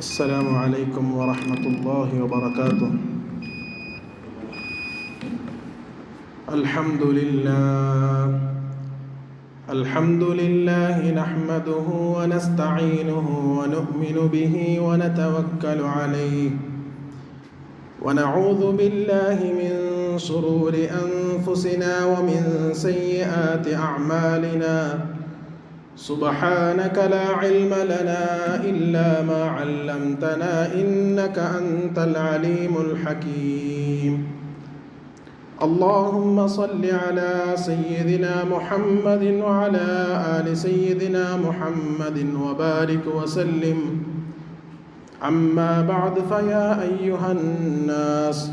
السلام عليكم ورحمة الله وبركاته. الحمد لله. الحمد لله نحمده ونستعينه ونؤمن به ونتوكل عليه. ونعوذ بالله من شرور أنفسنا ومن سيئات أعمالنا. سبحانك لا علم لنا إلا ما علمتنا إنك أنت العليم الحكيم. اللهم صل على سيدنا محمد وعلى آل سيدنا محمد وبارك وسلم. أما بعد فيا أيها الناس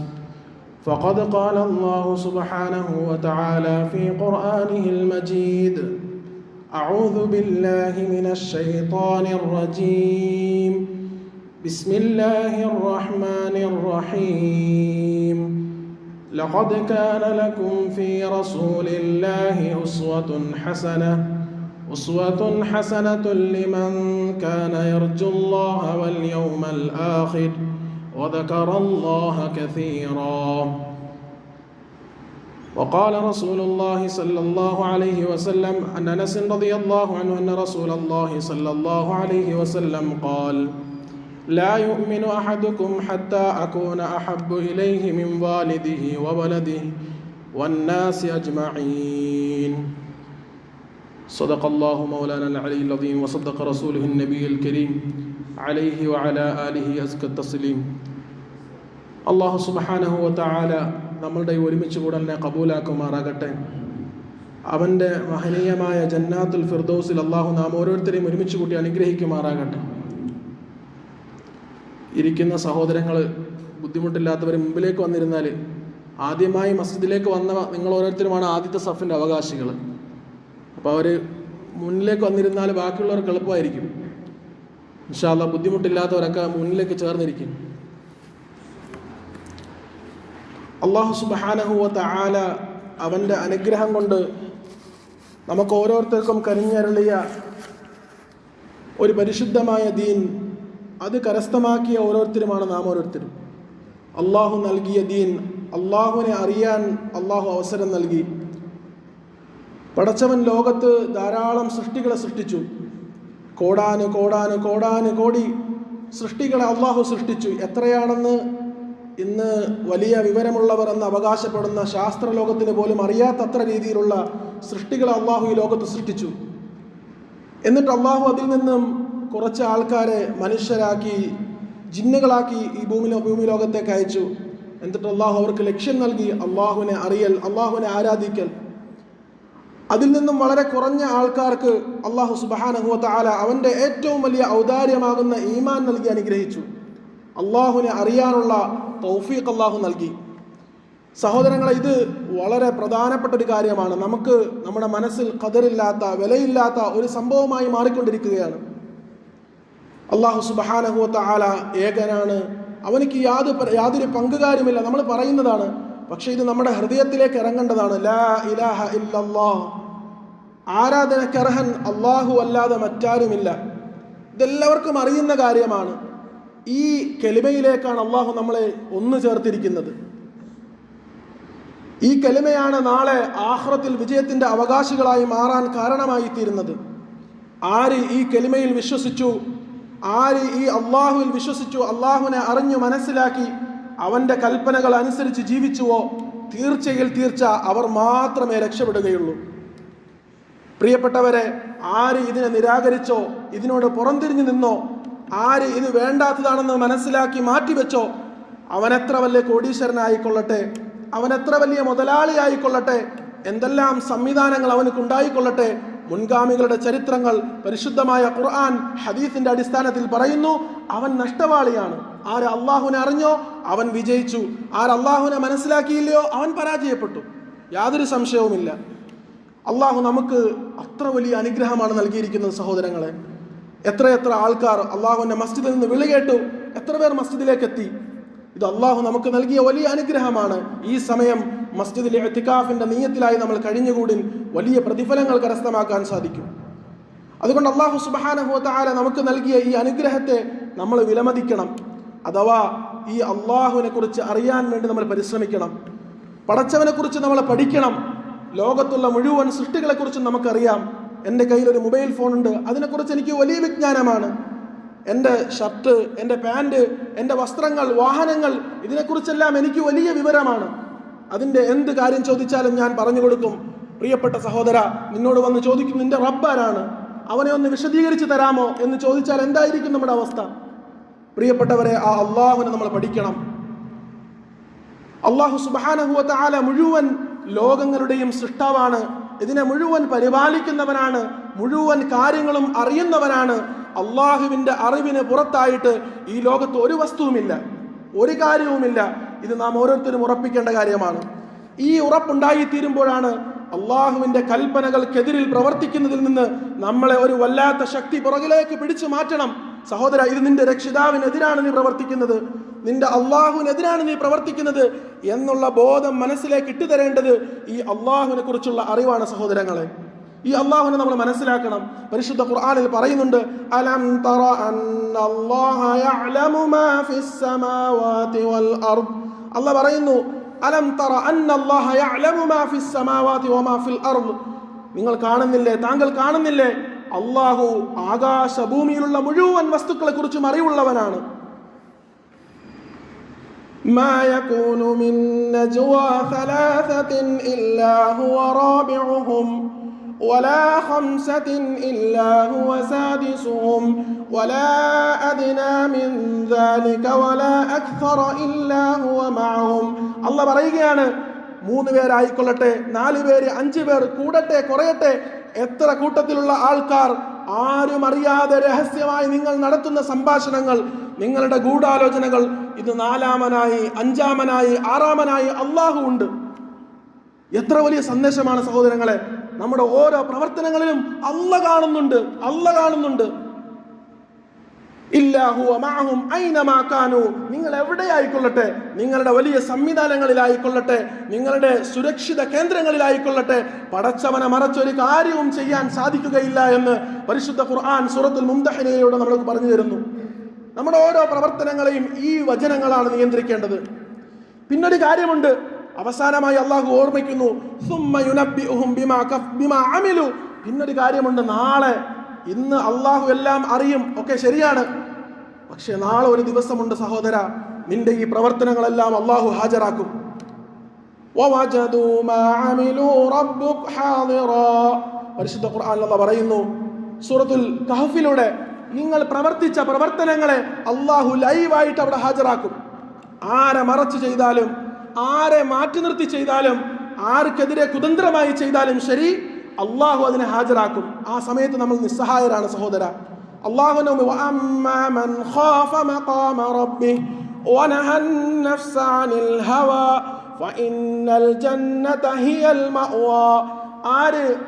فقد قال الله سبحانه وتعالى في قرآنه المجيد أعوذ بالله من الشيطان الرجيم. بسم الله الرحمن الرحيم. لقد كان لكم في رسول الله أسوة حسنة أسوة حسنة لمن كان يرجو الله واليوم الآخر وذكر الله كثيرا. وقال رسول الله صلى الله عليه وسلم عن أنس رضي الله عنه أن رسول الله صلى الله عليه وسلم قال لا يؤمن أحدكم حتى أكون أحب إليه من والده وولده والناس أجمعين. صدق الله مولانا العلي العظيم وصدق رسوله النبي الكريم عليه وعلى آله أزكى التسليم. الله سبحانه وتعالى നമ്മളുടെ ഈ ഒരുമിച്ച് കൂടലിനെ കബൂലാക്കുമാറാകട്ടെ. അവന്റെ മഹനീയമായ ജന്നാത്തുൽ ഫിർദോസിൽ അള്ളാഹു നാം ഓരോരുത്തരെയും ഒരുമിച്ച് കൂട്ടി അനുഗ്രഹിക്കുമാറാകട്ടെ. ഇരിക്കുന്ന സഹോദരങ്ങൾ ബുദ്ധിമുട്ടില്ലാത്തവർ മുമ്പിലേക്ക് വന്നിരുന്നാൽ ആദ്യമായി മസ്ജിദിലേക്ക് വന്ന നിങ്ങൾ ഓരോരുത്തരുമാണ് ആദ്യത്തെ സഫിന്റെ അവകാശികൾ അപ്പോൾ അവർ മുന്നിലേക്ക് വന്നിരുന്നാൽ ബാക്കിയുള്ളവർക്ക് എളുപ്പമായിരിക്കും. ഇൻഷാല്ല ബുദ്ധിമുട്ടില്ലാത്തവരൊക്കെ മുന്നിലേക്ക് ചേർന്നിരിക്കും. അള്ളാഹു സുബാനഹുവത്ത ആല അവന്റെ അനുഗ്രഹം കൊണ്ട് നമുക്ക് ഓരോരുത്തർക്കും കരിഞ്ഞരുളിയ ഒരു പരിശുദ്ധമായ ദീൻ അത് കരസ്ഥമാക്കിയ ഓരോരുത്തരുമാണ് നാം ഓരോരുത്തരും. അള്ളാഹു നൽകിയ ദീൻ അള്ളാഹുവിനെ അറിയാൻ അള്ളാഹു അവസരം നൽകി. പടച്ചവൻ ലോകത്ത് ധാരാളം സൃഷ്ടികളെ സൃഷ്ടിച്ചു. കോടാന് കോടാന് കോടാന് കോടി സൃഷ്ടികളെ അള്ളാഹു സൃഷ്ടിച്ചു. എത്രയാണെന്ന് ഇന്ന് വലിയ വിവരമുള്ളവർ എന്ന് അവകാശപ്പെടുന്ന ശാസ്ത്രലോകത്തിന് പോലും അറിയാത്തത്ര രീതിയിലുള്ള സൃഷ്ടികൾ അള്ളാഹു ഈ ലോകത്ത് സൃഷ്ടിച്ചു. എന്നിട്ട് അള്ളാഹു അതിൽ നിന്നും കുറച്ച് ആൾക്കാരെ മനുഷ്യരാക്കി ജിന്നുകളാക്കി ഈ ഭൂമി ഭൂമി ലോകത്തേക്ക് അയച്ചു. എന്നിട്ട് അള്ളാഹു അവർക്ക് ലക്ഷ്യം നൽകി അള്ളാഹുവിനെ അറിയൽ അള്ളാഹുവിനെ ആരാധിക്കൽ. അതിൽ നിന്നും വളരെ കുറഞ്ഞ ആൾക്കാർക്ക് അള്ളാഹു സുബാനഹുവത്ത ആല അവന്റെ ഏറ്റവും വലിയ ഔദാര്യമാകുന്ന ഈമാൻ നൽകി അനുഗ്രഹിച്ചു. അള്ളാഹുവിനെ അറിയാനുള്ള തൗഫീഖ് അള്ളാഹു നൽകി. സഹോദരങ്ങളെ ഇത് വളരെ പ്രധാനപ്പെട്ട ഒരു കാര്യമാണ്. നമുക്ക് നമ്മുടെ മനസ്സിൽ കതറില്ലാത്ത വിലയില്ലാത്ത ഒരു സംഭവമായി മാറിക്കൊണ്ടിരിക്കുകയാണ്. അള്ളാഹു സുബഹാനഹുവത്ത ആല ഏകനാണ്. അവനിക്ക് യാതൊരു യാതൊരു പങ്കുകാര്യമില്ല നമ്മൾ പറയുന്നതാണ് പക്ഷേ ഇത് നമ്മുടെ ഹൃദയത്തിലേക്ക് ഇറങ്ങേണ്ടതാണ്. ലാ ഇലാഹ അള്ളാഹു അല്ലാതെ മറ്റാരുമില്ല. ഇതെല്ലാവർക്കും അറിയുന്ന കാര്യമാണ്. ഈ കെലിമയിലേക്കാണ് അള്ളാഹു നമ്മളെ ഒന്ന് ചേർത്തിരിക്കുന്നത്. ഈ കെലിമയാണ് നാളെ ആഹ്റത്തിൽ വിജയത്തിന്റെ അവകാശികളായി മാറാൻ കാരണമായി തീരുന്നത് ആര് ഈ കെലിമയിൽ വിശ്വസിച്ചു ആര് ഈ അള്ളാഹുവിൽ വിശ്വസിച്ചു അള്ളാഹുവിനെ അറിഞ്ഞു മനസ്സിലാക്കി അവന്റെ കൽപ്പനകൾ അനുസരിച്ച് ജീവിച്ചുവോ തീർച്ചയിൽ തീർച്ച അവർ മാത്രമേ രക്ഷപ്പെടുകയുള്ളൂ. പ്രിയപ്പെട്ടവരെ ആര് ഇതിനെ നിരാകരിച്ചോ ഇതിനോട് പുറംതിരിഞ്ഞു നിന്നോ ആര് ഇത് വേണ്ടാത്തതാണെന്ന് മനസ്സിലാക്കി മാറ്റിവെച്ചോ? അവനെത്ര വലിയ കോടീശ്വരനായിക്കൊള്ളട്ടെ അവനെത്ര വലിയ മുതലാളിയായിക്കൊള്ളട്ടെ എന്തെല്ലാം സംവിധാനങ്ങൾ അവനക്കുണ്ടായിക്കൊള്ളട്ടെ മുൻഗാമികളുടെ ചരിത്രങ്ങൾ പരിശുദ്ധമായ ഖുർആൻ ഹദീസിന്റെ അടിസ്ഥാനത്തിൽ പറയുന്നു അവൻ നഷ്ടവാളിയാണ്. ആര് അള്ളാഹുവിനെ അറിഞ്ഞോ? അവൻ വിജയിച്ചു. ആര് അള്ളാഹുവിനെ മനസ്സിലാക്കിയില്ലയോ? അവൻ പരാജയപ്പെട്ടു. യാതൊരു സംശയവുമില്ല. അള്ളാഹു നമുക്ക് അത്ര വലിയ അനുഗ്രഹമാണ് നൽകിയിരിക്കുന്നത് സഹോദരങ്ങളെ. എത്രയെത്ര ആൾക്കാർ അള്ളാഹുവിന്റെ മസ്ജിദിൽ നിന്ന് വിളികേട്ടു. എത്ര പേർ മസ്ജിദിലേക്ക് എത്തി ഇത് അള്ളാഹു നമുക്ക് നൽകിയ വലിയ അനുഗ്രഹമാണ്. ഈ സമയം മസ്ജിദിലെ എത്തിക്കാഫിന്റെ നീയത്തിലായി നമ്മൾ കഴിഞ്ഞുകൂടി വലിയ പ്രതിഫലങ്ങൾ കരസ്ഥമാക്കാൻ സാധിക്കും. അതുകൊണ്ട് അള്ളാഹു സുബാനഹു താല നമുക്ക് നൽകിയ ഈ അനുഗ്രഹത്തെ നമ്മൾ വിലമതിക്കണം. അഥവാ ഈ അള്ളാഹുവിനെ കുറിച്ച് അറിയാൻ വേണ്ടി നമ്മൾ പരിശ്രമിക്കണം. പടച്ചവനെ കുറിച്ച് നമ്മൾ പഠിക്കണം. ലോകത്തുള്ള മുഴുവൻ സൃഷ്ടികളെക്കുറിച്ചും നമുക്കറിയാം. എന്റെ കയ്യിലൊരു മൊബൈൽ ഫോണുണ്ട് അതിനെക്കുറിച്ച് എനിക്ക് വലിയ വിജ്ഞാനമാണ്. എന്റെ ഷർട്ട് എന്റെ പാന്റ് എന്റെ വസ്ത്രങ്ങൾ വാഹനങ്ങൾ ഇതിനെക്കുറിച്ചെല്ലാം എനിക്ക് വലിയ വിവരമാണ്. അതിന്റെ എന്ത് കാര്യം ചോദിച്ചാലും ഞാൻ പറഞ്ഞു കൊടുക്കും. പ്രിയപ്പെട്ട സഹോദര നിന്നോട് വന്ന് ചോദിക്കും നിന്റെ റബ്ബാരാണ് അവനെ ഒന്ന് വിശദീകരിച്ച് തരാമോ എന്ന് ചോദിച്ചാൽ എന്തായിരിക്കും നമ്മുടെ അവസ്ഥ? പ്രിയപ്പെട്ടവരെ ആ അള്ളാഹുവിനെ നമ്മൾ പഠിക്കണം. അള്ളാഹു സുബാനഹുവത്ത ആല മുഴുവൻ ലോകങ്ങളുടെയും സൃഷ്ടാവാണ്. ഇതിനെ മുഴുവൻ പരിപാലിക്കുന്നവനാണ് മുഴുവൻ കാര്യങ്ങളും അറിയുന്നവനാണ്. അള്ളാഹുവിന്റെ അറിവിന് പുറത്തായിട്ട് ഈ ലോകത്ത് ഒരു വസ്തുവുമില്ല ഒരു കാര്യവുമില്ല. ഇത് നാം ഓരോരുത്തരും ഉറപ്പിക്കേണ്ട കാര്യമാണ്. ഈ ഉറപ്പുണ്ടായിത്തീരുമ്പോഴാണ് അള്ളാഹുവിന്റെ കൽപ്പനകൾക്കെതിരിൽ പ്രവർത്തിക്കുന്നതിൽ നിന്ന് നമ്മളെ ഒരു വല്ലാത്ത ശക്തി പുറകിലേക്ക് പിടിച്ചു മാറ്റണം. സഹോദര ഇത് നിന്റെ രക്ഷിതാവിനെതിരാണ് നീ പ്രവർത്തിക്കുന്നത്. നിന്റെ അള്ളാഹുവിനെതിരാണ് നീ പ്രവർത്തിക്കുന്നത് എന്നുള്ള ബോധം മനസ്സിലേക്ക് ഇട്ടുതരേണ്ടത് ഈ അള്ളാഹുവിനെ കുറിച്ചുള്ള അറിവാണ് സഹോദരങ്ങളെ. ഈ അള്ളാഹുവിനെ നമ്മൾ മനസ്സിലാക്കണം. പരിശുദ്ധ ഖുർആനിൽ പറയുന്നുണ്ട് അലം തറ അന്നല്ലാഹ യഅലമു മാ വൽ പറയുന്നു അലം തറ യഅലമു മാ വമാ ഫിൽ നിങ്ങൾ കാണുന്നില്ലേ? താങ്കൾ കാണുന്നില്ലേ? അള്ളാഹു ആകാശ ഭൂമിയിലുള്ള മുഴുവൻ വസ്തുക്കളെ കുറിച്ചും അറിവുള്ളവനാണ് ما يكون من نجوى ثلاثة إلا هو رابعهم ولا خمسة إلا هو سادسهم ولا أدنى من ذلك ولا أكثر إلا هو معهم الله പറയുകയാണ് മൂന്ന് പേരായിക്കൊള്ളട്ടെ നാല് പേര് അഞ്ച് പേർ കൂടട്ടെ കുറയട്ടെ എത്ര കൂട്ടത്തിലുള്ള ആൾക്കാർ ആരും അറിയാതെ രഹസ്യമായി നിങ്ങൾ നടത്തുന്ന സംഭാഷണങ്ങൾ നിങ്ങളുടെ ഗൂഢാലോചനകൾ ഇത് നാലാമനായി അഞ്ചാമനായി ആറാമനായി അള്ളാഹു ഉണ്ട്. എത്ര വലിയ സന്ദേശമാണ് സഹോദരങ്ങളെ നമ്മുടെ ഓരോ പ്രവർത്തനങ്ങളിലും അല്ല കാണുന്നുണ്ട് അല്ല കാണുന്നുണ്ട്. ഇല്ലാഹുവ എവിടെ ആയിക്കൊള്ളട്ടെ? നിങ്ങൾ നിങ്ങളുടെ വലിയ സംവിധാനങ്ങളിലായിക്കൊള്ളട്ടെ. നിങ്ങളുടെ സുരക്ഷിത കേന്ദ്രങ്ങളിലായിക്കൊള്ളട്ടെ. പടച്ചവനെ മറച്ചൊരു കാര്യവും ചെയ്യാൻ സാധിക്കുകയില്ല എന്ന് പരിശുദ്ധ ഖുർആൻ സൂറത്തുൽ മുംതഹിനയിലൂടെ നമ്മൾക്ക് പറഞ്ഞു തരുന്നു. നമ്മുടെ ഓരോ പ്രവർത്തനങ്ങളെയും ഈ വചനങ്ങളാണ് നിയന്ത്രിക്കേണ്ടത്. പിന്നൊരു കാര്യമുണ്ട്. അവസാനമായി അള്ളാഹു ഓർമ്മിക്കുന്നു പിന്നൊരു കാര്യമുണ്ട് നാളെ ഇന്ന് അള്ളാഹു എല്ലാം അറിയും. ഒക്കെ ശരിയാണ്. പക്ഷെ നാളെ ഒരു ദിവസമുണ്ട് സഹോദര. നിന്റെ ഈ പ്രവർത്തനങ്ങളെല്ലാം അള്ളാഹു ഹാജരാക്കും. പരിശുദ്ധ ഖുർആൻ പറയുന്നു സൂറത്തുൽ കഹഫിലൂടെ നിങ്ങൾ പ്രവർത്തിച്ച പ്രവർത്തനങ്ങളെ അള്ളാഹു ലൈവായിട്ട് അവിടെ ഹാജരാക്കും. ആരെ മറച്ച് ചെയ്താലും ആരെ മാറ്റി നിർത്തി ചെയ്താലും ആർക്കെതിരെ കുതന്ത്രമായി ചെയ്താലും ശരി അള്ളാഹു അതിനെ ഹാജരാക്കും. ആ സമയത്ത് നമ്മൾ നിസ്സഹായരാണ് സഹോദര.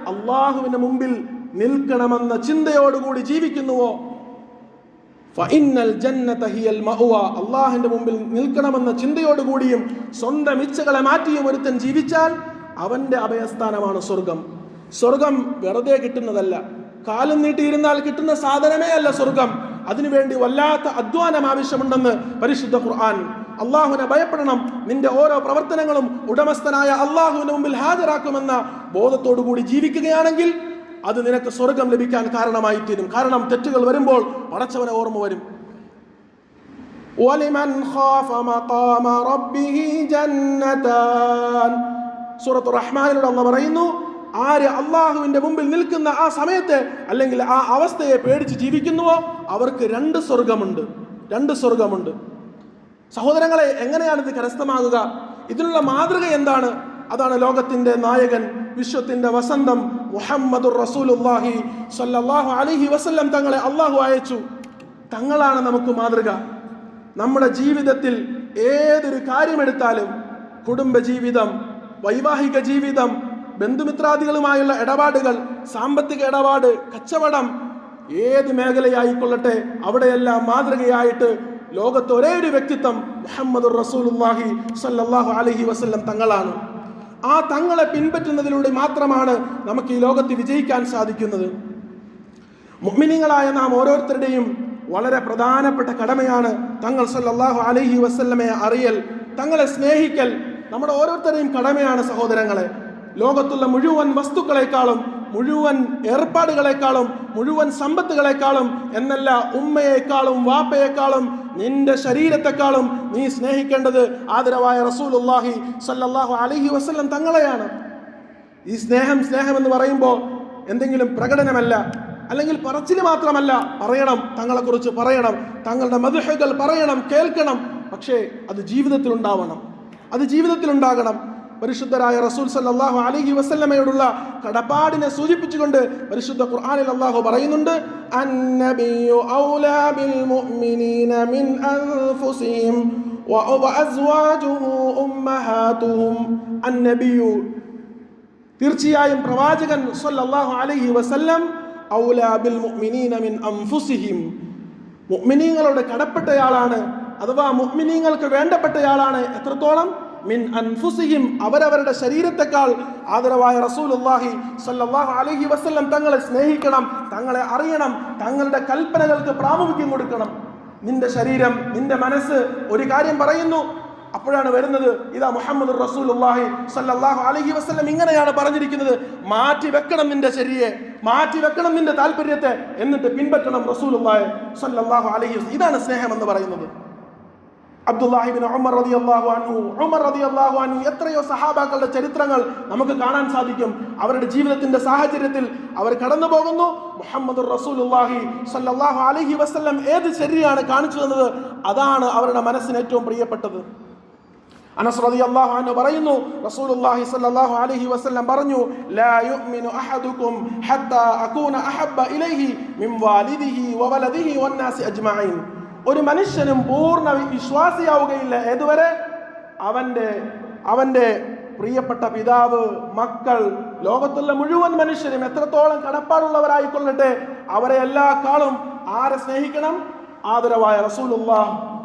അള്ളാഹുവിനെ മുമ്പിൽ നിൽക്കണമെന്ന ചിന്തയോടുകൂടി ജീവിക്കുന്നുവോ? ഫഇന്നൽ ജന്നത ഹിയൽ അള്ളാഹിന്റെ മുമ്പിൽ നിൽക്കണമെന്ന ചിന്തയോടുകൂടിയും സ്വന്തം ഇച്ഛകളെ മാറ്റിയും ഒരുത്തൻ ജീവിച്ചാൽ അവന്റെ അഭയസ്ഥാനമാണ് സ്വർഗം. സ്വർഗം വെറുതെ കിട്ടുന്നതല്ല കാലം നീട്ടിയിരുന്നാൽ കിട്ടുന്ന സാധനമേ അല്ല സ്വർഗം അതിനുവേണ്ടി വല്ലാത്ത അധ്വാനം ആവശ്യമുണ്ടെന്ന് പരിശുദ്ധ ഖുർആൻ അള്ളാഹുവിനെ ഭയപ്പെടണം നിന്റെ ഓരോ പ്രവർത്തനങ്ങളും ഉടമസ്ഥനായ അള്ളാഹുവിന് മുമ്പിൽ ഹാജരാക്കുമെന്ന ബോധത്തോടു കൂടി ജീവിക്കുകയാണെങ്കിൽ അത് നിനക്ക് സ്വർഗം ലഭിക്കാൻ കാരണമായി തീരും കാരണം തെറ്റുകൾ വരുമ്പോൾ പടച്ചവനെ ഓർമ്മ വരും ولمن خاف مقام ربه جنتان സൂറത്ത് റഹ്മാനിലൂടെ അള്ള പറയുന്നു ആര് അള്ളാഹുവിന്റെ മുമ്പിൽ നിൽക്കുന്ന ആ സമയത്തെ അല്ലെങ്കിൽ ആ അവസ്ഥയെ പേടിച്ച് ജീവിക്കുന്നുവോ? അവർക്ക് രണ്ട് സ്വർഗമുണ്ട്. രണ്ട് സ്വർഗമുണ്ട്. സഹോദരങ്ങളെ എങ്ങനെയാണ് ഇത് കരസ്ഥമാകുക? ഇതിനുള്ള മാതൃക എന്താണ്? അതാണ് ലോകത്തിന്റെ നായകൻ വിശ്വത്തിന്റെ വസന്തം മുഹമ്മദുർ റസൂലുല്ലാഹി സല്ലല്ലാഹു അലൈഹി വസല്ലം തങ്ങളെ അള്ളാഹു അയച്ചു. തങ്ങളാണ് നമുക്ക് മാതൃക. നമ്മുടെ ജീവിതത്തിൽ ഏതൊരു കാര്യമെടുത്താലും കുടുംബ ജീവിതം വൈവാഹിക ജീവിതം ബന്ധുമിത്രാദികളുമായുള്ള ഇടപാടുകൾ സാമ്പത്തിക ഇടപാട് കച്ചവടം ഏത് മേഖലയായിക്കൊള്ളട്ടെ അവിടെയെല്ലാം മാതൃകയായിട്ട് ലോകത്ത് ഒരേ ഒരു വ്യക്തിത്വം മുഹമ്മദ് റസൂലുല്ലാഹി സല്ലല്ലാഹു അലഹി വസ്ല്ലം തങ്ങളാണ്. ആ തങ്ങളെ പിൻപറ്റുന്നതിലൂടെ മാത്രമാണ് നമുക്ക് ഈ ലോകത്ത് വിജയിക്കാൻ സാധിക്കുന്നത്. മുഹ്മിനികളായ നാം ഓരോരുത്തരുടെയും വളരെ പ്രധാനപ്പെട്ട കടമയാണ് തങ്ങൾ സല്ലല്ലാഹു അലഹി വസല്ലമയെ അറിയൽ തങ്ങളെ സ്നേഹിക്കൽ നമ്മുടെ ഓരോരുത്തരുടെയും കടമയാണ് സഹോദരങ്ങളെ. ലോകത്തുള്ള മുഴുവൻ വസ്തുക്കളെക്കാളും മുഴുവൻ ഏർപ്പാടുകളെക്കാളും മുഴുവൻ സമ്പത്തുകളെക്കാളും എന്നല്ല ഉമ്മയേക്കാളും വാപ്പയെക്കാളും നിന്റെ ശരീരത്തെക്കാളും നീ സ്നേഹിക്കേണ്ടത് ആദരവായ റസൂലുള്ളാഹി സല്ലാഹു അലഹി വസല്ലം തങ്ങളെയാണ്. ഈ സ്നേഹം സ്നേഹം എന്ന് പറയുമ്പോൾ എന്തെങ്കിലും പ്രകടനമല്ല അല്ലെങ്കിൽ പറച്ചിൽ മാത്രമല്ല പറയണം തങ്ങളെക്കുറിച്ച് പറയണം തങ്ങളുടെ മധുഹകൾ പറയണം കേൾക്കണം പക്ഷേ അത് ജീവിതത്തിൽ ഉണ്ടാവണം അത് ജീവിതത്തിൽ ഉണ്ടാകണം പരിശുദ്ധരായ റസൂൽ സല്ലാഹു അലഹി വസ്ലമയോടുള്ള കടപ്പാടിനെ സൂചിപ്പിച്ചുകൊണ്ട് പരിശുദ്ധ ഖുർആനിൽ അള്ളാഹു പറയുന്നുണ്ട് തീർച്ചയായും പ്രവാചകൻ സല്ലല്ലാഹു അലൈഹി വസല്ലം മുഅ്മിനീന മിൻ അൻഫുസിഹിം. മുഅ്മിനീങ്ങളുടെ കടപ്പെട്ടയാളാണ് അഥവാ മുഅ്മിനീങ്ങൾക്ക് വേണ്ടപ്പെട്ടയാളാണ് എത്രത്തോളം? മിൻ അൻഫുസിഹിം അവരവരുടെ ശരീരത്തെക്കാൾ ആദരവായ റസൂലുള്ളാഹി സല്ലല്ലാഹു അലൈഹി വസല്ലം തങ്ങളെ സ്നേഹിക്കണം തങ്ങളെ അറിയണം തങ്ങളുടെ കൽപ്പനകൾക്ക് പ്രാമുഖ്യം കൊടുക്കണം. നിന്റെ ശരീരം നിന്റെ മനസ്സ് ഒരു കാര്യം പറയുന്നു. അപ്പോഴാണ് വരുന്നത് ഇതാ മുഹമ്മദ് റസൂലുള്ളാഹി സല്ലാഹു അലഹി വസല്ലം ഇങ്ങനെയാണ് പറഞ്ഞിരിക്കുന്നത്. മാറ്റി വെക്കണം നിന്റെ ശരിയെ മാറ്റി വെക്കണം നിന്റെ താല്പര്യത്തെ എന്നിട്ട് പിൻപറ്റണം റസൂലുള്ളാഹി സല്ലാഹു അലൈഹി ഇതാണ് സ്നേഹം എന്ന് പറയുന്നത്. അബ്ദുല്ലാഹിബിൻ ഉമർ റളിയല്ലാഹു അൻഹു. ഉമർ അള്ളാഹു അനു എത്രയോ സഹാബാക്കളുടെ ചരിത്രങ്ങൾ നമുക്ക് കാണാൻ സാധിക്കും. അവരുടെ ജീവിതത്തിന്റെ സാഹചര്യത്തിൽ അവർ കടന്നു പോകുന്നു. മുഹമ്മദ് റസൂലുള്ളാഹി സല്ലല്ലാഹു അലഹി വസല്ലം ഏത് ശരിയാണ് കാണിച്ചു തന്നത്? അതാണ് അവരുടെ മനസ്സിന് ഏറ്റവും പ്രിയപ്പെട്ടത്. അനസ് റളിയല്ലാഹു അൻഹു പറയുന്നു റസൂലുള്ളാഹി സ്വല്ലല്ലാഹു അലൈഹി വസല്ലം പറഞ്ഞു ലാ യുഅ്മിനു അഹദുക്കും ഹത്താ അകൂന അഹബ്ബ ഇലൈഹി മിൻ വാലിദിഹി വവലദിഹി വന്നാസി അജ്മഈൻ. ഒരു മനുഷ്യനും പൂർണ വിശ്വാസിയാവുകയില്ല. ഏതുവരെ? അവന്റെ അവന്റെ പ്രിയപ്പെട്ട പിതാവ് മക്കൾ ലോകത്തുള്ള മുഴുവൻ മനുഷ്യരും എത്രത്തോളം കടപ്പാടുള്ളവരായിക്കൊള്ളട്ടെ അവരെ എല്ലാ കാളും ആരെ സ്നേഹിക്കണം? ആദരവായ റസൂലുള്ളാഹ്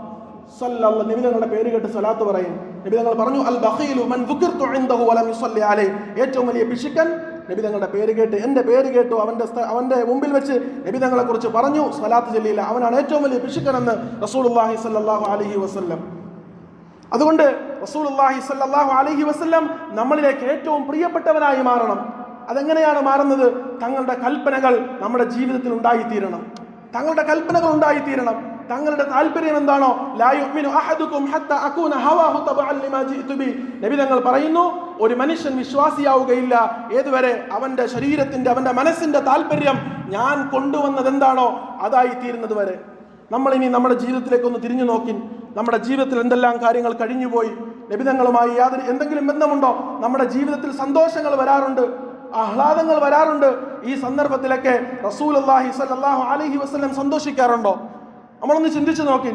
സല്ലല്ല പേര് കേട്ട് സ്വലാത്ത് പറയും. നിബിതങ്ങൾ പറഞ്ഞു അൽ ബഹീലു മൻ ദുഖിർതു ഇൻദഹു വലം യുസല്ലി അലൈഹി. ഏറ്റവും വലിയ പിശുക്കൻ നബിതങ്ങളുടെ പേര് കേട്ട് എന്റെ പേര് കേട്ടു അവന്റെ അവന്റെ മുമ്പിൽ വെച്ച് നബി കുറിച്ച് പറഞ്ഞു. സ്വലാത്ത് ചൊല്ലിയില്ല. അവനാണ് ഏറ്റവും വലിയ പിശുക്കനെന്ന് റസൂലുള്ളാഹി അലഹി അലൈഹി വസല്ലം. അതുകൊണ്ട് റസൂലുള്ളാഹി സല്ലാഹു അലഹി വസ്ല്ലം നമ്മളിലേക്ക് ഏറ്റവും പ്രിയപ്പെട്ടവനായി മാറണം. അതെങ്ങനെയാണ് മാറുന്നത്? തങ്ങളുടെ കൽപ്പനകൾ നമ്മുടെ ജീവിതത്തിൽ ഉണ്ടായിത്തീരണം. തങ്ങളുടെ കൽപ്പനകൾ ഉണ്ടായിത്തീരണം. തങ്ങളുടെ താല്പര്യം എന്താണോ? നബി തങ്ങൾ പറയുന്നു ഒരു മനുഷ്യൻ വിശ്വാസിയാവുകയില്ല. ഏതുവരെ അവന്റെ ശരീരത്തിന്റെ അവന്റെ മനസ്സിന്റെ താല്പര്യം ഞാൻ കൊണ്ടുവന്നത് എന്താണോ അതായി തീരുന്നത് വരെ നമ്മൾ ഇനി നമ്മുടെ ജീവിതത്തിലേക്ക് ഒന്ന് തിരിഞ്ഞു നോക്കി നമ്മുടെ ജീവിതത്തിൽ എന്തെല്ലാം കാര്യങ്ങൾ കഴിഞ്ഞുപോയി? ലഭിതങ്ങളുമായി യാതൊരു എന്തെങ്കിലും ബന്ധമുണ്ടോ? നമ്മുടെ ജീവിതത്തിൽ സന്തോഷങ്ങൾ വരാറുണ്ട് ആഹ്ലാദങ്ങൾ വരാറുണ്ട്. ഈ സന്ദർഭത്തിലൊക്കെ റസൂൽ അള്ളാഹി സല്ലാഹു അലഹി വസ്ലം സന്തോഷിക്കാറുണ്ടോ? നമ്മളൊന്ന് ചിന്തിച്ചു നോക്കി.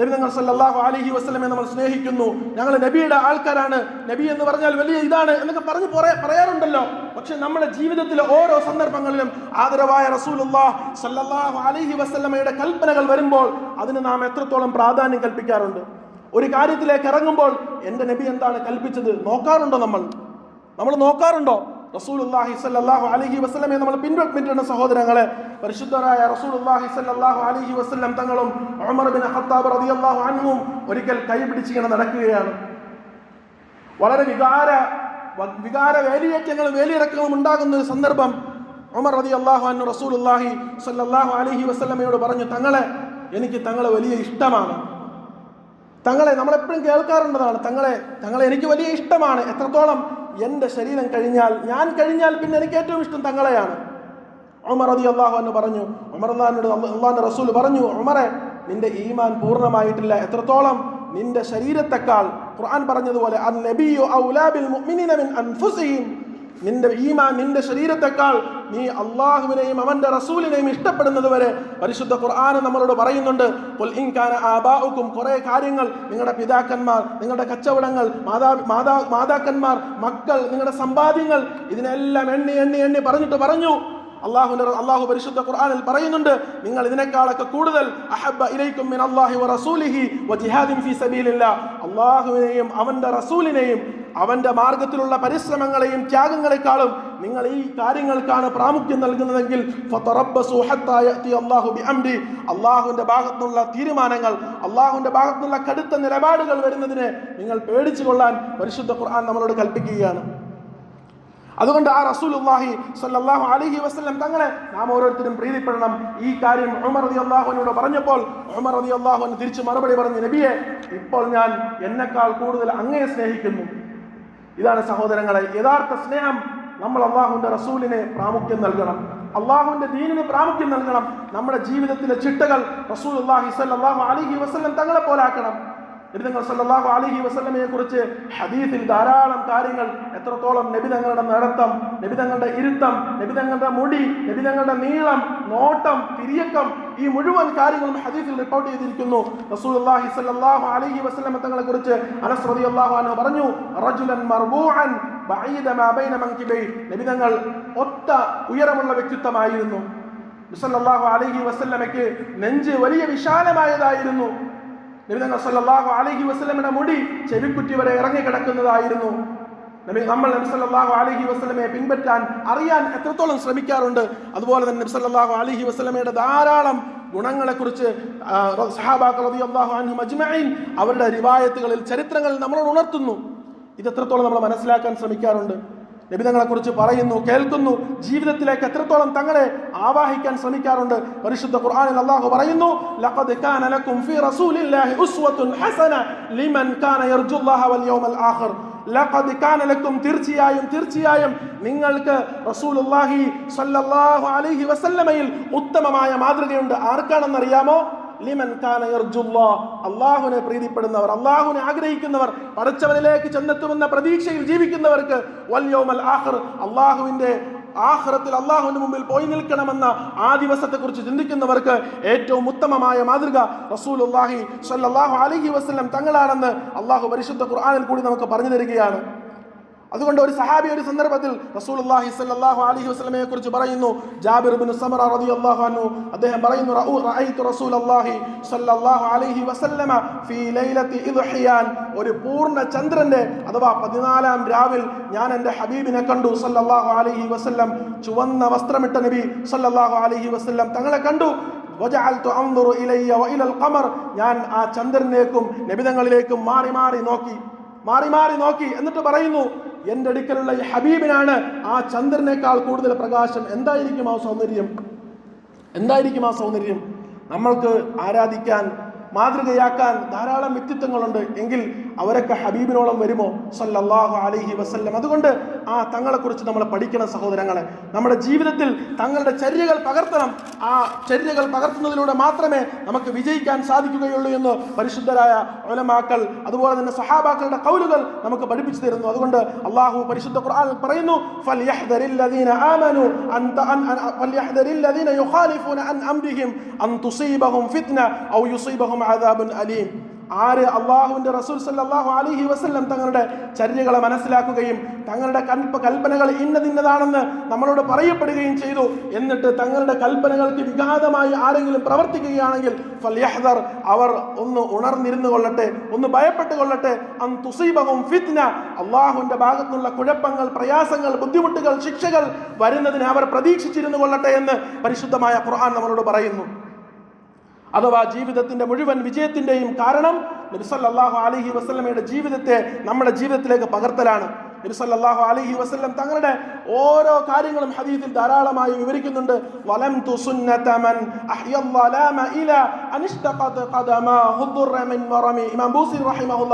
നബി നിങ്ങൾ സല്ലാഹു അലഹി വസ്ലമെ നമ്മൾ സ്നേഹിക്കുന്നു. ഞങ്ങൾ നബിയുടെ ആൾക്കാരാണ്. നബി എന്ന് പറഞ്ഞാൽ വലിയ ഇതാണ് എന്നൊക്കെ പറഞ്ഞു പറയാറുണ്ടല്ലോ. പക്ഷെ നമ്മുടെ ജീവിതത്തിലെ ഓരോ സന്ദർഭങ്ങളിലും ആദരവായ റസൂലുള്ളാഹ് സല്ലല്ലാഹു അലൈഹി വസല്ലമയുടെ കൽപ്പനകൾ വരുമ്പോൾ അതിന് നാം എത്രത്തോളം പ്രാധാന്യം കൽപ്പിക്കാറുണ്ട്? ഒരു കാര്യത്തിലേക്ക് ഇറങ്ങുമ്പോൾ എന്റെ നബി എന്താണ് കൽപ്പിച്ചത് നോക്കാറുണ്ടോ നമ്മൾ? നമ്മൾ നോക്കാറുണ്ടോ? റസൂലുള്ളാഹി സല്ലല്ലാഹു അലൈഹി വസല്ലമയെ നമ്മൾ പിൻപറ്റുന്ന സഹോദരങ്ങളെ പരിശുദ്ധരായ റസൂലുള്ളാഹി സല്ലല്ലാഹു അലൈഹി വസല്ലം തങ്ങളും ഉമർ ബിൻ ഖത്താബ് റളിയല്ലാഹു അൻഹും ഒരിക്കൽ കൈപിടിച്ച് ഇങ്ങനെ നടക്കുകയാണ്. വളരെ വികാര വികാര വേലിയേറ്റങ്ങളും വേലിയിറക്കങ്ങളും ഉണ്ടാകുന്ന ഒരു സന്ദർഭം ഉമർ റതി അള്ളാഹു അന്നു റസൂലുള്ളാഹി സ്വല്ലല്ലാഹു അലൈഹി വസല്ലമയോട് പറഞ്ഞു തങ്ങളെ എനിക്ക് തങ്ങളെ വലിയ ഇഷ്ടമാണ്. തങ്ങളെ നമ്മളെപ്പോഴും കേൾക്കാറുണ്ടതാണ് തങ്ങളെ തങ്ങളെ എനിക്ക് വലിയ ഇഷ്ടമാണ്. എത്രത്തോളം എന്റെ ശരീരം കഴിഞ്ഞാൽ ഞാൻ കഴിഞ്ഞാൽ പിന്നെ എനിക്ക് ഏറ്റവും ഇഷ്ടം തങ്ങളെയാണ്. ഉമർ അതി അള്ളാഹു എന്ന് പറഞ്ഞു ഉമർ അള്ളാഹിനോട് അള്ളാഹിന്റെ റസൂൽ പറഞ്ഞു ഉമറെ നിന്റെ ഈമാൻ പൂർണമായിട്ടില്ല. എത്രത്തോളം നിന്റെ ശരീരത്തെക്കാൾ ഖുർആൻ പറഞ്ഞതുപോലെ അൻ നബിയു ഔലാ മുഅ്മിനീന മിൻ അൻഫുസിഹിം. നിന്റെ ഈമാൻ നിന്റെ ശരീരത്തെക്കാൾ നീ അള്ളാഹുവിനെയും അവന്റെ റസൂലിനെയും ഇഷ്ടപ്പെടുന്നത് വരെ പരിശുദ്ധ ഖുർആാന് നമ്മളോട് പറയുന്നുണ്ട്. "ഖുൽ ഇൻ ആബാഉക്കും കുറേ കാര്യങ്ങൾ നിങ്ങളുടെ പിതാക്കന്മാർ നിങ്ങളുടെ കച്ചവടങ്ങൾ മാതാ മാതാ മാതാക്കന്മാർ മക്കൾ നിങ്ങളുടെ സമ്പാദ്യങ്ങൾ ഇതിനെല്ലാം എണ്ണി എണ്ണി എണ്ണി പറഞ്ഞിട്ട് പറഞ്ഞു. അള്ളാഹുവിന്റെ അള്ളാഹു പരിശുദ്ധ ഖുർആനിൽ പറയുന്നുണ്ട് നിങ്ങൾ ഇതിനേക്കാളൊക്കെ കൂടുതൽ അഹബ്ബ ഇലൈക്കും മിൻ അല്ലാഹി ഫീ സബീലില്ലാ അള്ളാഹുവിനെയും അവന്റെ റസൂലിനെയും അവന്റെ മാർഗത്തിലുള്ള പരിശ്രമങ്ങളെയും ത്യാഗങ്ങളെക്കാളും നിങ്ങൾ ഈ കാര്യങ്ങൾക്കാണ് പ്രാമുഖ്യം നൽകുന്നതെങ്കിൽ അള്ളാഹുവിന്റെ ഭാഗത്തുനിന്നുള്ള തീരുമാനങ്ങൾ അള്ളാഹുവിന്റെ ഭാഗത്തുള്ള കടുത്ത നിലപാടുകൾ വരുന്നതിനെ നിങ്ങൾ പേടിച്ചു കൊള്ളാൻ പരിശുദ്ധ ഖുർആൻ നമ്മളോട് കൽപ്പിക്കുകയാണ്. അതുകൊണ്ട് ആ റസൂലുള്ളാഹി സ്വല്ലല്ലാഹു അലഹി വസ്ലം തങ്ങളെ നാം ഓരോരുത്തരും പ്രീതിപ്പെടണം. ഈ കാര്യം ഉമർ റതി അള്ളാഹുവിനോട് പറഞ്ഞപ്പോൾ ഉമർ റതി അള്ളാഹുവിന് തിരിച്ച് മറുപടി പറഞ്ഞു നബിയെ ഇപ്പോൾ ഞാൻ എന്നെക്കാൾ കൂടുതൽ അങ്ങയെ സ്നേഹിക്കുന്നു. ഇതാണ് സഹോദരങ്ങളെ യഥാർത്ഥ സ്നേഹം നമ്മൾ അള്ളാഹുവിന്റെ റസൂലിനെ പ്രാമുഖ്യം നൽകണം. അള്ളാഹുവിന്റെ ദീനിന് പ്രാമുഖ്യം നൽകണം. നമ്മുടെ ജീവിതത്തിലെ ചിട്ടകൾ റസൂൽ അള്ളാഹി സല്ലാഹു അലഹി വസ്ലം തങ്ങളെ പോലാക്കണം നബിതങ്ങൾ സല്ലാഹു അലഹി വസ്ലമയെ കുറിച്ച് ഹദീഫിൽ ധാരാളം കാര്യങ്ങൾ എത്രത്തോളം നബിതങ്ങളുടെ നടത്തം നബിതങ്ങളുടെ ഇരുത്തം നബിതങ്ങളുടെ മുടി നബിതങ്ങളുടെ നീളം നോട്ടം തിരിയക്കം ഈ മുഴുവൻ കാര്യങ്ങളും ഹദീഫിൽ റിപ്പോർട്ട് ചെയ്തിരിക്കുന്നു. റസൂലുള്ളാഹി സല്ലല്ലാഹു അലൈഹി വസല്ലമ തങ്ങളെ കുറിച്ച് അനസ് അള്ളാഹു പറഞ്ഞു റജുലൻ മർബൂഅൻ നബിതങ്ങൾ ഒത്ത ഉയരമുള്ള വ്യക്തിത്വമായിരുന്നു. അലൈഹി വസല്ലമയ്ക്ക് നെഞ്ച് വലിയ വിശാലമായതായിരുന്നു. നബിതങ്ങൾ സല്ലാഹു അലൈഹി വസല്ലമയുടെ മുടി ചെവിക്കുറ്റി വരെ ഇറങ്ങിക്കിടക്കുന്നതായിരുന്നു നബി നമ്മൾ നബി സല്ലല്ലാഹു അലൈഹി വസല്ലമയെ പിൻപറ്റാൻ അറിയാൻ എത്രത്തോളം ശ്രമിക്കാറുണ്ട്. അതുപോലെ തന്നെ നബി സല്ലല്ലാഹു അലൈഹി വസല്ലമയുടെ ധാരാളം ഗുണങ്ങളെക്കുറിച്ച് കുറിച്ച് അജ്മഈൻ അവരുടെ റിവായത്തുകളിൽ ചരിത്രങ്ങളിൽ നമ്മളോട് ഉണർത്തുന്നു. ഇത് എത്രത്തോളം നമ്മൾ മനസ്സിലാക്കാൻ ശ്രമിക്കാറുണ്ട്. നബിതങ്ങളെ കുറിച്ച് പറയുന്നു കേൾക്കുന്നു. ജീവിതത്തിലേക്ക് എത്രത്തോളം തങ്ങളെ ആവാഹിക്കാൻ ശ്രമിക്കാറുണ്ട് പരിശുദ്ധ ഖുർആനിൽ അള്ളാഹു പറയുന്നു ലഖദ് കാന ലക്കും ഫീ റസൂലില്ലാഹി ഉസ്വത്തുൻ ഹസന ലിമൻ കാന യർജുല്ലാഹ വൽ യൗമൽ ആഖിർ. ലഖദ് കാന ലക്കും തീർച്ചയായും തീർച്ചയായും നിങ്ങൾക്ക് റസൂലുള്ളാഹി സ്വല്ലല്ലാഹു അലൈഹി വസല്ലമയിൽ ഉത്തമമായ മാതൃകയുണ്ട്. ആർക്കാണെന്നറിയാമോ? അള്ളാഹുവിനെ പ്രീതിപ്പെടുന്നവർ അള്ളാഹുനെ ആഗ്രഹിക്കുന്നവർ പടച്ചവനിലേക്ക് ചെന്നെത്തുമെന്ന പ്രതീക്ഷയിൽ ജീവിക്കുന്നവർക്ക് വല്യോമൽ ആഹർ അള്ളാഹുവിന്റെ ആഹ്റത്തിൽ അള്ളാഹുവിന് മുമ്പിൽ പോയി നിൽക്കണമെന്ന ആ ദിവസത്തെക്കുറിച്ച് ചിന്തിക്കുന്നവർക്ക് ഏറ്റവും ഉത്തമമായ മാതൃക റസൂലുള്ളാഹി സ്വല്ലല്ലാഹു അലഹി വസ്ലം തങ്ങളാണെന്ന് അള്ളാഹു പരിശുദ്ധ ഖുർആാനിൽ കൂടി നമുക്ക് പറഞ്ഞു തരികയാണ്. അതുകൊണ്ട് ഒരു സഹാബി ഒരു സന്ദർഭത്തിൽ റസൂൽ അള്ളാഹി സല്ലാഹു അലഹി വസ്ലമയെ കുറിച്ച് പറയുന്നു ജാബിർ ഇബ്നു സമറ റളിയല്ലാഹു അൻഹു അദ്ദേഹം പറയുന്നു റഊ റഅയ്തു റസൂലല്ലാഹി സ്വല്ലല്ലാഹു അലൈഹി വസല്ലമ ഫീ ലൈലത്തി ഇദ്ഹിയാൻ. ഒരു പൂർണ ചന്ദ്രന്റെ അഥവാ പതിനാലാം രാവിൽ ഞാൻ എന്റെ ഹബീബിനെ കണ്ടു സല്ലല്ലാഹു അലൈഹി വസല്ലം. ചുവന്ന വസ്ത്രമിട്ട നബി സല്ലല്ലാഹു അലൈഹി വസല്ലം തങ്ങളെ കണ്ടു. ഞാൻ ആ ചന്ദ്രനിലേക്കും നബിതങ്ങളിലേക്കും മാറി മാറി നോക്കി മാറി മാറി നോക്കി എന്നിട്ട് പറയുന്നു എന്റെ അടുക്കലുള്ള ഈ ഹബീബിനാണ് ആ ചന്ദ്രനേക്കാൾ കൂടുതൽ പ്രകാശം. എന്തായിരിക്കും ആ സൗന്ദര്യം? എന്തായിരിക്കും ആ സൗന്ദര്യം? നമ്മൾക്ക് ആരാധിക്കാൻ മാതൃകയാക്കാൻ ധാരാളം വ്യക്തിത്വങ്ങളുണ്ട്. എങ്കിൽ അവരൊക്കെ ഹബീബിനോളം വരുമോ? സല്ലല്ലാഹു അലൈഹി വസല്ലം. അതുകൊണ്ട് ആ തങ്ങളെക്കുറിച്ച് നമ്മൾ പഠിക്കണം സഹോദരങ്ങളെ. നമ്മുടെ ജീവിതത്തിൽ തങ്ങളുടെ ചര്യകൾ പകർത്തണം. ആ ചര്യകൾ പകർത്തുന്നതിലൂടെ മാത്രമേ നമുക്ക് വിജയിക്കാൻ സാധിക്കുകയുള്ളൂ എന്ന് പരിശുദ്ധരായ ഒലമാക്കൾ അതുപോലെ തന്നെ സഹാബാക്കളുടെ കൗലുകൾ നമുക്ക് പഠിപ്പിച്ചു തരുന്നു. അതുകൊണ്ട് അള്ളാഹു പരിശുദ്ധ ഖുർആനിൽ പറയുന്നു അൻ തുസീബഹും ഫിത്ന ഔ യുസീബഹും അദാബുൻ അലീം. ആര് അള്ളാഹുവിന്റെ റസൂൽ സല്ലാഹു അലിഹി വസ്ല്ലം തങ്ങളുടെ ചര്യകളെ മനസ്സിലാക്കുകയും തങ്ങളുടെ കൽപ്പ കൽപ്പനകൾ ഇന്നതിന്നതാണെന്ന് നമ്മളോട് പറയപ്പെടുകയും ചെയ്തു. എന്നിട്ട് തങ്ങളുടെ കൽപ്പനകൾക്ക് വിഘാതമായി ആരെങ്കിലും പ്രവർത്തിക്കുകയാണെങ്കിൽ ഫൽയഹ്ദർ അവർ ഒന്ന് ഉണർന്നിരുന്നു കൊള്ളട്ടെ ഒന്ന് ഭയപ്പെട്ട് കൊള്ളട്ടെ. അൻ തുസീബഹും ഫിത്ന. അള്ളാഹുവിന്റെ ഭാഗത്തുനിന്നുള്ള കുഴപ്പങ്ങൾ പ്രയാസങ്ങൾ ബുദ്ധിമുട്ടുകൾ ശിക്ഷകൾ വരുന്നതിന് അവർ പ്രതീക്ഷിച്ചിരുന്നു കൊള്ളട്ടെ എന്ന് പരിശുദ്ധമായ ഖുർആൻ നമ്മളോട് പറയുന്നു. അഥവാ ജീവിതത്തിന്റെ മുഴുവൻ വിജയത്തിന്റെയും കാരണം നബി അലഹി വസ്ലമയുടെ ജീവിതത്തെ നമ്മുടെ ജീവിതത്തിലേക്ക് പകർത്തലാണ്. നബി അലഹി വസ്ലം തങ്ങളുടെ ഓരോ കാര്യങ്ങളും ഹദീസിൽ ധാരാളമായി വിവരിക്കുന്നുണ്ട്. വലം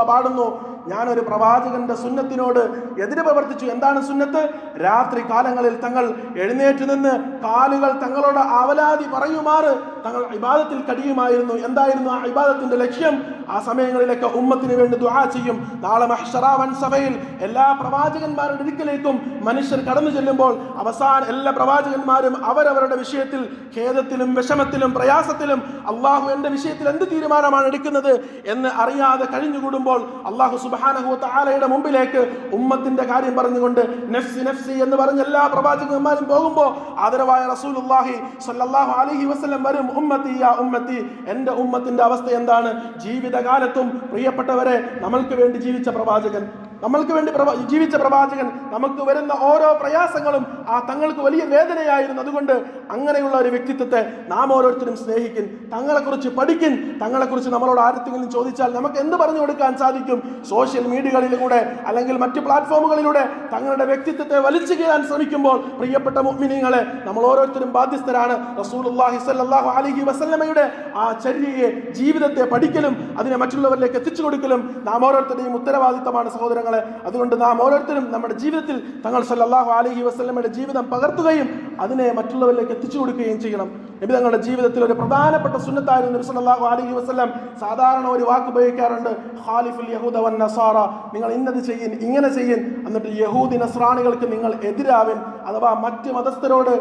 പാടുന്നു. ഞാനൊരു പ്രവാചകന്റെ സുന്നത്തിനോട് എതിര് പ്രവർത്തിച്ചു. എന്താണ് സുന്നത്ത്? രാത്രി കാലങ്ങളിൽ തങ്ങൾ എഴുന്നേറ്റ് നിന്ന് കാലുകൾ തങ്ങളോട് അവലാതി പറയുമാറ്. തങ്ങൾ ഇബാദത്തിൽ കഴിയുമായിരുന്നു എന്തായിരുന്നു ആ ഇബാദത്തിന്റെ ലക്ഷ്യം? ആ സമയങ്ങളിലൊക്കെ ഉമ്മത്തിന് വേണ്ടി ദുആ ചെയ്യും. നാളെ മഹ്ഷറാവൻ സഭയിൽ എല്ലാ പ്രവാചകന്മാരുടെ ഒരിക്കലേക്കും മനുഷ്യർ കടന്നു ചെല്ലുമ്പോൾ അവസാന എല്ലാ പ്രവാചകന്മാരും അവരവരുടെ വിഷയത്തിൽ ഖേദത്തിലും വിഷമത്തിലും പ്രയാസത്തിലും അള്ളാഹു എന്റെ വിഷയത്തിൽ എന്ത് തീരുമാനമാണ് എടുക്കുന്നത് എന്ന് അറിയാതെ കഴിഞ്ഞുകൂടുമ്പോൾ അള്ളാഹു സുബാനഹു താലയുടെ മുമ്പിലേക്ക് ഉമ്മത്തിന്റെ കാര്യം പറഞ്ഞുകൊണ്ട് നഫ്സി നഫ്സി എന്ന് പറഞ്ഞ എല്ലാ പ്രവാചകന്മാരും പോകുമ്പോൾ ആദരവായ റസൂലുള്ളാഹി സ്വല്ലല്ലാഹു അലൈഹി വസല്ലം വരും ഉമ്മത്തി യാ ഉമ്മത്തി എന്റെ ഉമ്മത്തിന്റെ അവസ്ഥ എന്താണ്? ജീവിതകാലത്തും പ്രിയപ്പെട്ടവരെ നമ്മൾക്ക് വേണ്ടി ജീവിച്ച പ്രവാചകൻ നമ്മൾക്ക് വേണ്ടി ജീവിച്ച പ്രവാചകൻ നമുക്ക് വരുന്ന ഓരോ പ്രയാസങ്ങളും ആ തങ്ങൾക്ക് വലിയ വേദനയായിരുന്നു. അതുകൊണ്ട് അങ്ങനെയുള്ള ഒരു വ്യക്തിത്വത്തെ നാം ഓരോരുത്തരും സ്നേഹിക്കും. തങ്ങളെക്കുറിച്ച് പഠിക്കും. തങ്ങളെക്കുറിച്ച് നമ്മളോട് ആരെങ്കിലും ചോദിച്ചാൽ നമുക്ക് എന്ത് പറഞ്ഞു കൊടുക്കാൻ സാധിക്കും? സോഷ്യൽ മീഡിയകളിലൂടെ അല്ലെങ്കിൽ മറ്റ് പ്ലാറ്റ്ഫോമുകളിലൂടെ തങ്ങളുടെ വ്യക്തിത്വത്തെ വലിച്ചു കീഴാൻ ശ്രമിക്കുമ്പോൾ പ്രിയപ്പെട്ട മുഅ്മിനീങ്ങളെ നമ്മൾ ഓരോരുത്തരും ബാധ്യസ്ഥരാണ്. റസൂലുള്ളാഹി സ്വല്ലല്ലാഹു അലൈഹി വസല്ലമയുടെ ആ ചര്യയെ ജീവിതത്തെ പഠിക്കലും അതിനെ മറ്റുള്ളവരിലേക്ക് എത്തിച്ചു കൊടുക്കലും നാം ഓരോരുത്തരുടെയും ഉത്തരവാദിത്തമാണ് സഹോദരങ്ങളെ അതുകൊണ്ട് നാം ഓരോരുത്തരും നമ്മുടെ ജീവിതത്തിൽ തങ്ങൾ സല്ലാഹു അലഹി വസ്ലമയുടെ ജീവിതം പകർത്തുകയും അതിനെ മറ്റുള്ളവരിലേക്ക് എത്തിച്ചു കൊടുക്കുകയും ചെയ്യണം. നബി തങ്ങളുടെ ജീവിതത്തിൽ ഒരു പ്രധാനപ്പെട്ട സുന്നത്തായിരുന്നു നബി സല്ലാഹു അലഹി വസ്ലം സാധാരണ ഒരു വാക്ക് ഉപയോഗിക്കാറുണ്ട് ഖാലിഫുൽ യഹൂദ വൻ നസാറ. നിങ്ങൾ ഇന്നത് ചെയ്യൻ ഇങ്ങനെ ചെയ്യൻ എന്നിട്ട് യഹൂദി നസ്രാണികൾക്ക് നിങ്ങൾ എതിരാവൻ അഥവാ മറ്റ് മതസ്ഥരോട്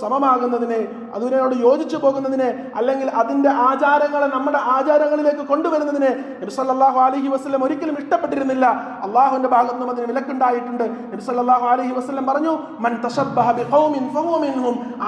സമമാകുന്നതിനെ അതിനോട് യോജിച്ചു പോകുന്നതിനെ അല്ലെങ്കിൽ അതിന്റെ ആചാരങ്ങളെ നമ്മുടെ ആചാരങ്ങളിലേക്ക് കൊണ്ടുവരുന്നതിനെ നബി സല്ലാഹു അലഹി വസ്ലം ഒരിക്കലും ഇഷ്ടപ്പെട്ടിരുന്നില്ല. അള്ളാഹുവിന്റെ ഭാഗത്തു നിന്നും അതിന് വിലക്കുണ്ടായിട്ടുണ്ട്. നബി സല്ലല്ലാഹു അലൈഹി വസല്ലം പറഞ്ഞു മൻ തശബ്ബഹ ബിഖൗമിൻ ഫഹുവ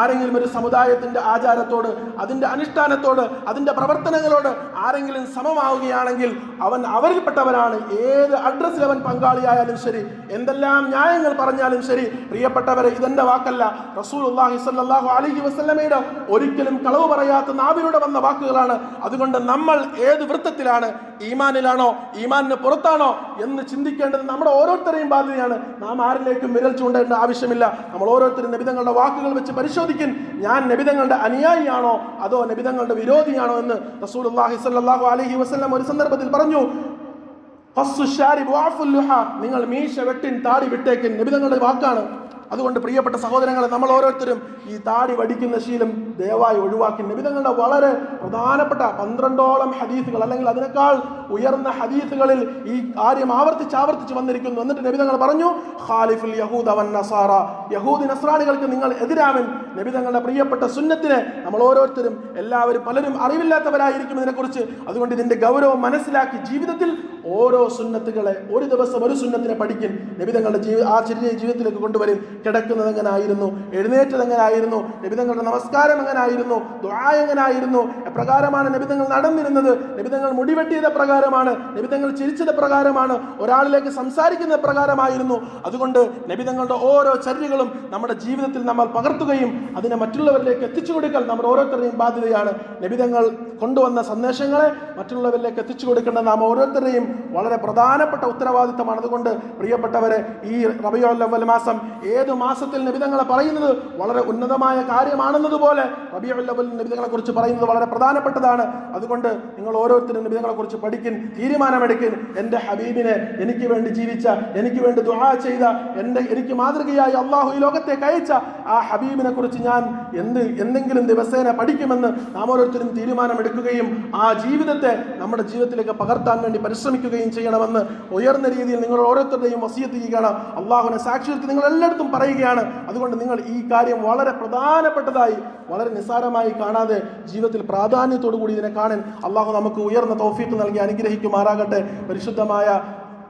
ആരെങ്കിലും ഒരു സമുദായത്തിന്റെ ആചാരത്തോട് അതിന്റെ അനുഷ്ഠാനത്തോട് അതിന്റെ പ്രവർത്തനങ്ങളോട് ആരെങ്കിലും സമമാവുകയാണെങ്കിൽ അവൻ അവരിൽപ്പെട്ടവനാണ്. ഏത് അഡ്രസ്സിൽ അവൻ പങ്കാളിയായാലും ശരി എന്തെല്ലാം ന്യായങ്ങൾ പറഞ്ഞാലും ശരി പ്രിയപ്പെട്ടവരെ ഇതെന്റെ വാക്കല്ല. റസൂലുള്ളാഹി സ്വല്ലല്ലാഹു അലൈഹി വസല്ലമയുടെ ഒരിക്കലും കളവ് പറയാത്ത നാവിലൂടെ വന്ന വാക്കുകളാണ്. അതുകൊണ്ട് നമ്മൾ ഏത് വൃത്തത്തിലാണ് ഈമാനിലാണോ? ഈമാനിന് പുറത്താണോ? എന്ന് ചിന്തിക്കേണ്ടത് നമ്മുടെ ഓരോരുത്തരെയും ബാധ്യതയാണ്. നാം ആരിലേക്കും വിരൽ ചൂണ്ടേണ്ട ആവശ്യമില്ല. നമ്മൾ ഓരോരുത്തരും നബിതങ്ങളുടെ വാക്കുകൾ വെച്ച് പരിശോധിക്കും. ഞാൻ നബിതങ്ങളുടെ അനുയായിയാണോ? അതോ നബിതങ്ങളുടെ വിരോധിയാണോ എന്ന് റസൂലുള്ളാഹി സ്വല്ലല്ലാഹു അലൈഹി വസല്ലം ഒരു സന്ദർഭത്തിൽ പറഞ്ഞു. നിങ്ങൾ മീശ വെട്ടിൻ താടി വിട്ടേക്കിൻ നബിതങ്ങളുടെ വാക്കാണ്. അതുകൊണ്ട് പ്രിയപ്പെട്ട സഹോദരങ്ങളെ നമ്മൾ ഓരോരുത്തരും ഈ താടി വടിക്കുന്ന ശീലം ദയവായി ഒഴിവാക്കി. നബിതങ്ങളുടെ വളരെ പ്രധാനപ്പെട്ട പന്ത്രണ്ടോളം ഹദീസുകൾ അല്ലെങ്കിൽ അതിനേക്കാൾ ഉയർന്ന ഹദീസുകളിൽ ഈ കാര്യം ആവർത്തിച്ച് ആവർത്തിച്ച് വന്നിരിക്കുന്നു. എന്നിട്ട് നബിതങ്ങൾ പറഞ്ഞു ഖാലിഫുൽ യഹൂദ് അവൻ നസാറ. യഹൂദി നസ്രാണികൾക്ക് നിങ്ങൾ എതിരാവൻ. നബിതങ്ങളുടെ പ്രിയപ്പെട്ട സുന്നത്തിനെ നമ്മൾ ഓരോരുത്തരും എല്ലാവരും പലരും അറിവില്ലാത്തവരായിരിക്കും ഇതിനെക്കുറിച്ച്. അതുകൊണ്ട് ഇതിന്റെ ഗൗരവം മനസ്സിലാക്കി ജീവിതത്തിൽ ഓരോ സുന്നത്തുകളെ ഒരു ദിവസം ഒരു സുന്നത്തിനെ പഠിക്കും. നബിതങ്ങളുടെ ജീവി ആ ചെറിയ ജീവിതത്തിലേക്ക് കൊണ്ടുവരും. കിടക്കുന്നത് എങ്ങനായിരുന്നു? എഴുന്നേറ്റത് എങ്ങനായിരുന്നു? നബിതങ്ങളുടെ നമസ്കാരം എങ്ങനായിരുന്നു? ദുആ എങ്ങനായിരുന്നു? എപ്രകാരമാണ് നബിതങ്ങൾ നടന്നിരുന്നത്? നബിതങ്ങൾ മുടിവെട്ടിയത് പ്രകാരമാണ് നബിതങ്ങൾ ചിരിച്ചത് പ്രകാരമാണ് ഒരാളിലേക്ക് സംസാരിക്കുന്ന പ്രകാരമായിരുന്നു അതുകൊണ്ട് നബിതങ്ങളുടെ ഓരോ ചര്യകളും നമ്മുടെ ജീവിതത്തിൽ നമ്മൾ പകർത്തുകയും അതിനെ മറ്റുള്ളവരിലേക്ക് എത്തിച്ചു കൊടുക്കൽ നമ്മുടെ ഓരോരുത്തരുടെയും ബാധ്യതയാണ്. നബിതങ്ങൾ കൊണ്ടുവന്ന സന്ദേശങ്ങളെ മറ്റുള്ളവരിലേക്ക് എത്തിച്ചു കൊടുക്കേണ്ട നാം ഓരോരുത്തരുടെയും വളരെ പ്രധാനപ്പെട്ട ഉത്തരവാദിത്തമാണ്. അതുകൊണ്ട് പ്രിയപ്പെട്ടവരെ ഈ റബിയോൽ അവൽ മാസം ഏത് മാസത്തിൽ നിബിതങ്ങളെ പറയുന്നത് വളരെ ഉന്നതമായ കാര്യമാണെന്നതുപോലെ റബിയുൽ അവൽ നിബിതങ്ങളെ കുറിച്ച് പറയുന്നത് വളരെ പ്രധാനപ്പെട്ടതാണ്. അതുകൊണ്ട് നിങ്ങൾ ഓരോരുത്തരും നിബിതങ്ങളെ കുറിച്ച് പഠിക്കും തീരുമാനമെടുക്കും എന്റെ ഹബീബിനെ എനിക്ക് വേണ്ടി ജീവിച്ച എനിക്ക് വേണ്ടി ദുആ ചെയ്ത എന്റെ എനിക്ക് മാതൃകയായി അള്ളാഹു ഈ ലോകത്തെ കയച്ച ആ ഹബീബിനെ കുറിച്ച് ഞാൻ എന്ത് എന്തെങ്കിലും ദിവസേന പഠിക്കുമെന്ന് നാം ഓരോരുത്തരും തീരുമാനമെടുക്കുകയും ആ ജീവിതത്തെ നമ്മുടെ ജീവിതത്തിലേക്ക് പകർത്താൻ വേണ്ടി പരിശ്രമിക്കുകയും ചെയ്യണമെന്ന് ഉയർന്ന രീതിയിൽ നിങ്ങൾ ഓരോരുത്തരുടെയും വസീയത്ത് ചെയ്യുകയാണ് അള്ളാഹുവിനെ സാക്ഷി നിങ്ങൾ എല്ലായിടത്തും പറയുകയാണ്. അതുകൊണ്ട് നിങ്ങൾ ഈ കാര്യം വളരെ പ്രധാനപ്പെട്ടതായി വളരെ നിസ്സാരമായി കാണാതെ ജീവിതത്തിൽ പ്രാധാന്യത്തോടു കൂടി ഇതിനെ കാണാൻ അള്ളാഹു നമുക്ക് ഉയർന്ന തൗഫീഖ് നൽകി അനുഗ്രഹിക്കുമാറാകട്ടെ. പരിശുദ്ധമായ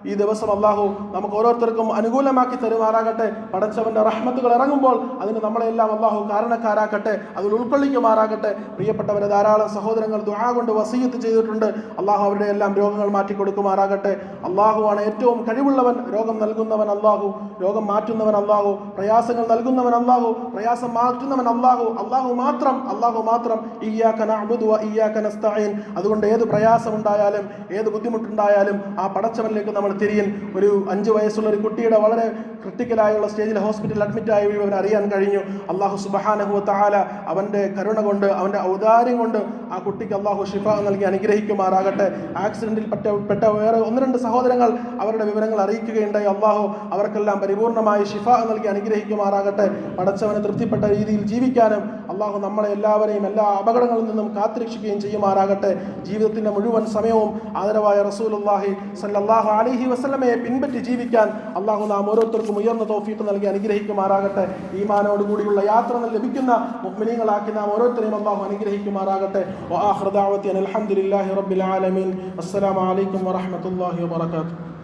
ഈ ദിവസം അള്ളാഹു നമുക്ക് ഓരോരുത്തർക്കും അനുകൂലമാക്കി തരുമാറാകട്ടെ. പടച്ചവന്റെ റഹ്മത്തുകൾ ഇറങ്ങുമ്പോൾ അതിന് നമ്മളെല്ലാം അള്ളാഹു കാരണക്കാരാക്കട്ടെ അതിൽ ഉൾക്കൊള്ളിക്കുമാറാകട്ടെ. പ്രിയപ്പെട്ടവരെ ധാരാളം സഹോദരങ്ങൾ ദുആ കൊണ്ട് വസീയത്ത് ചെയ്തിട്ടുണ്ട്. അള്ളാഹു അവരുടെ എല്ലാം രോഗങ്ങൾ മാറ്റി കൊടുക്കുമാറാകട്ടെ അള്ളാഹുവാണ് ഏറ്റവും കഴിവുള്ളവൻ രോഗം നൽകുന്നവൻ അള്ളാഹു. രോഗം മാറ്റുന്നവൻ അള്ളാഹു. പ്രയാസങ്ങൾ നൽകുന്നവൻ അള്ളാഹു. പ്രയാസം മാറ്റുന്നവൻ അള്ളാഹു. അള്ളാഹു മാത്രം അള്ളാഹു മാത്രം ഇയ്യാക അബുദുവ നസ്തഈൻ. അതുകൊണ്ട് ഏത് പ്രയാസമുണ്ടായാലും ഏത് ബുദ്ധിമുട്ടുണ്ടായാലും ആ പടച്ചവനിലേക്ക് നമ്മൾ തിരിയൻ ഒരു അഞ്ച് വയസ്സുള്ള ഒരു കുട്ടിയുടെ വളരെ ക്രിട്ടിക്കലായുള്ള സ്റ്റേജിൽ ഹോസ്പിറ്റലിൽ അഡ്മിറ്റ് ആയി ഇവർ അറിയാൻ കഴിഞ്ഞു. അള്ളാഹു സുബഹാനഹു താല അവന്റെ കരുണ കൊണ്ട് അവന്റെ ഔദാര്യം കൊണ്ട് ആ കുട്ടിക്ക് അള്ളാഹു ഷിഫ നൽകി അനുഗ്രഹിക്കുമാറാകട്ടെ. ആക്സിഡന്റിൽ പെട്ട പെട്ട വേറെ ഒന്ന് രണ്ട് സഹോദരങ്ങൾ അവരുടെ വിവരങ്ങൾ അറിയിക്കുകയുണ്ടായി. അള്ളാഹു അവർക്കെല്ലാം പരിപൂർണമായി ഷിഫ നൽകി അനുഗ്രഹിക്കുമാറാകട്ടെ. പടച്ചവനെ തൃപ്തിപ്പെട്ട രീതിയിൽ ജീവിക്കാനും അള്ളാഹു നമ്മളെ എല്ലാവരെയും എല്ലാ അപകടങ്ങളിൽ നിന്നും കാത്തുരക്ഷിക്കുകയും ചെയ്യുമാറാകട്ടെ. ജീവിതത്തിന്റെ മുഴുവൻ സമയവും ആദരവായ റസൂലുള്ളാഹി സല്ലല്ലാഹു അലൈഹി വസ്ലമയെ പിൻപറ്റി ജീവിക്കാൻ അള്ളാഹു നാം ഓരോരുത്തർക്കും ഉയർന്ന തോഫീക്ക് നൽകി അനുഗ്രഹിക്കുമാറാകട്ടെ. ഈമാനോട് കൂടിയുള്ള യാത്ര ലഭിക്കുന്ന മുഹ്മിനികളാക്കി നാം ഓരോരുത്തരെയും അള്ളാഹു അനുഗ്രഹിക്കുമാറാകട്ടെ. അനിൽ റബ്ബിൽ ആലമീൻ. അസ്സലാമു അലൈക്കും വറഹ്മത്തുള്ളാഹി വബറകാതുഹു.